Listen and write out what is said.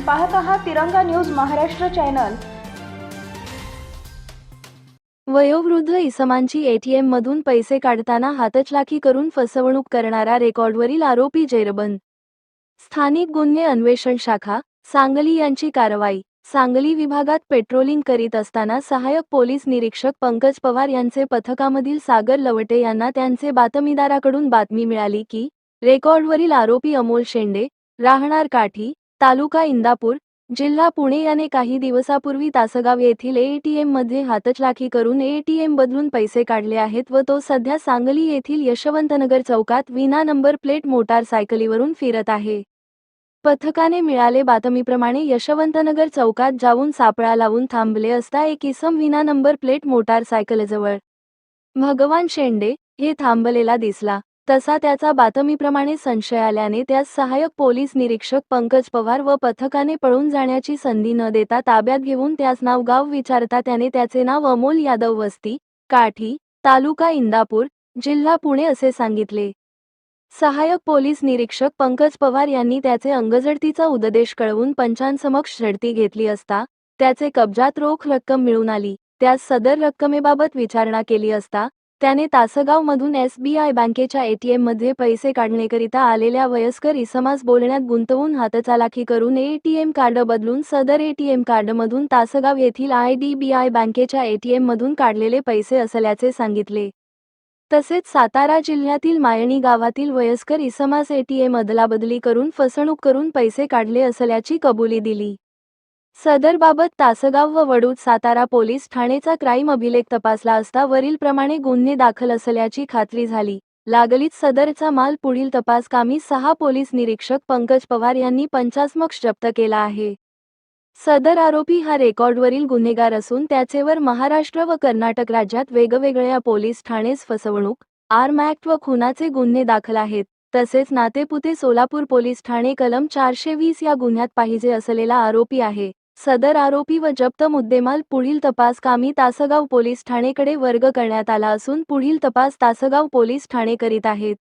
पाहत आहात तिरंगा न्यूज महाराष्ट्र चॅनल. वयोवृद्ध इसमांची एटीएम मधून पैसे काढताना हातचलाखी करून फसवणूक करणारा रेकॉर्डवरील आरोपी जेरबंद. स्थानिक गुन्हे अन्वेषण शाखा सांगली यांची कारवाई. सांगली विभागात पेट्रोलिंग करीत असताना सहाय्यक पोलीस निरीक्षक पंकज पवार यांचे पथकामधील सागर लवटे यांना त्यांचे बातमीदाराकडून बातमी मिळाली की रेकॉर्डवरील आरोपी अमोल शेंडे राहणार काठी तालुका इंदापूर जिल्हा पुणे याने काही दिवसापूर्वी तासगाव येथील एटीएममध्ये हातचलाखी करून एटीएम बदलून पैसे काढले आहेत व तो सध्या सांगली येथील यशवंतनगर चौकात विना नंबर प्लेट मोटारसायकलीवरून फिरत आहे. पथकाने मिळाले बातमीप्रमाणे यशवंतनगर चौकात जाऊन सापळा लावून थांबले असता एक इसम विना नंबर प्लेट मोटारसायकलजवळ भगवान शेंडे हे थांबलेला दिसला. तसा त्याचा बातमीप्रमाणे संशय आल्याने त्यास सहाय्यक पोलीस निरीक्षक पंकज पवार व पथकाने पळून जाण्याची संधी न देता ताब्यात घेऊन त्यास नाव गाव विचारता त्याने त्याचे नाव अमोल यादव वस्ती काठी तालुका इंदापूर जिल्हा पुणे असे सांगितले. सहाय्यक पोलीस निरीक्षक पंकज पवार यांनी त्याचे अंगझडतीचा उददेश कळवून पंचांसमक्ष झडती घेतली असता त्याचे कब्जात रोख रक्कम मिळून आली त्यास सदर रक्कमेबाबत विचारणा केली असता त्याने तासगावमधून एसबीआय बँकेच्या एटीएममध्ये पैसे काढण्याकरिता आलेल्या वयस्कर इसमास बोलण्यात गुंतवून हातचालाखी करून एटीएम कार्ड बदलून सदर एटीएम कार्डमधून तासगाव येथील आय डी बी आय बँकेच्या एटीएम मधून काढलेले पैसे असल्याचे सांगितले. तसेच सातारा जिल्ह्यातील मायणी गावातील वयस्कर इसमास एटीएम अदलाबदली करून फसवणूक करून पैसे काढले असल्याची कबुली दिली. सदरबाबत तासगाव व वडूत सातारा पोलीस ठाणेचा क्राईम अभिलेख तपासला असता वरीलप्रमाणे गुन्हे दाखल असल्याची खात्री झाली. लागलीच सदरचा माल पुढील तपास कामी सहा पोलीस निरीक्षक पंकज पवार यांनी पंचास्मक्ष जप्त केला आहे. सदर आरोपी हा रेकॉर्डवरील गुन्हेगार असून त्याचेवर महाराष्ट्र व कर्नाटक राज्यात वेगवेगळ्या पोलीस ठाणेस फसवणूक आर्म ऍक्ट व खुनाचे गुन्हे दाखल आहेत. तसेच नातेपुते सोलापूर पोलीस ठाणे कलम चारशे वीस या गुन्ह्यात पाहिजे असलेला आरोपी आहे. सदर आरोपी व जप्त मुद्देमाल पुढील तपास कामी तासगाव पोलीस ठाणेकडे वर्ग करण्यात आला असून पुढील तपास तासगाव पोलीस ठाणे करीत आहेत.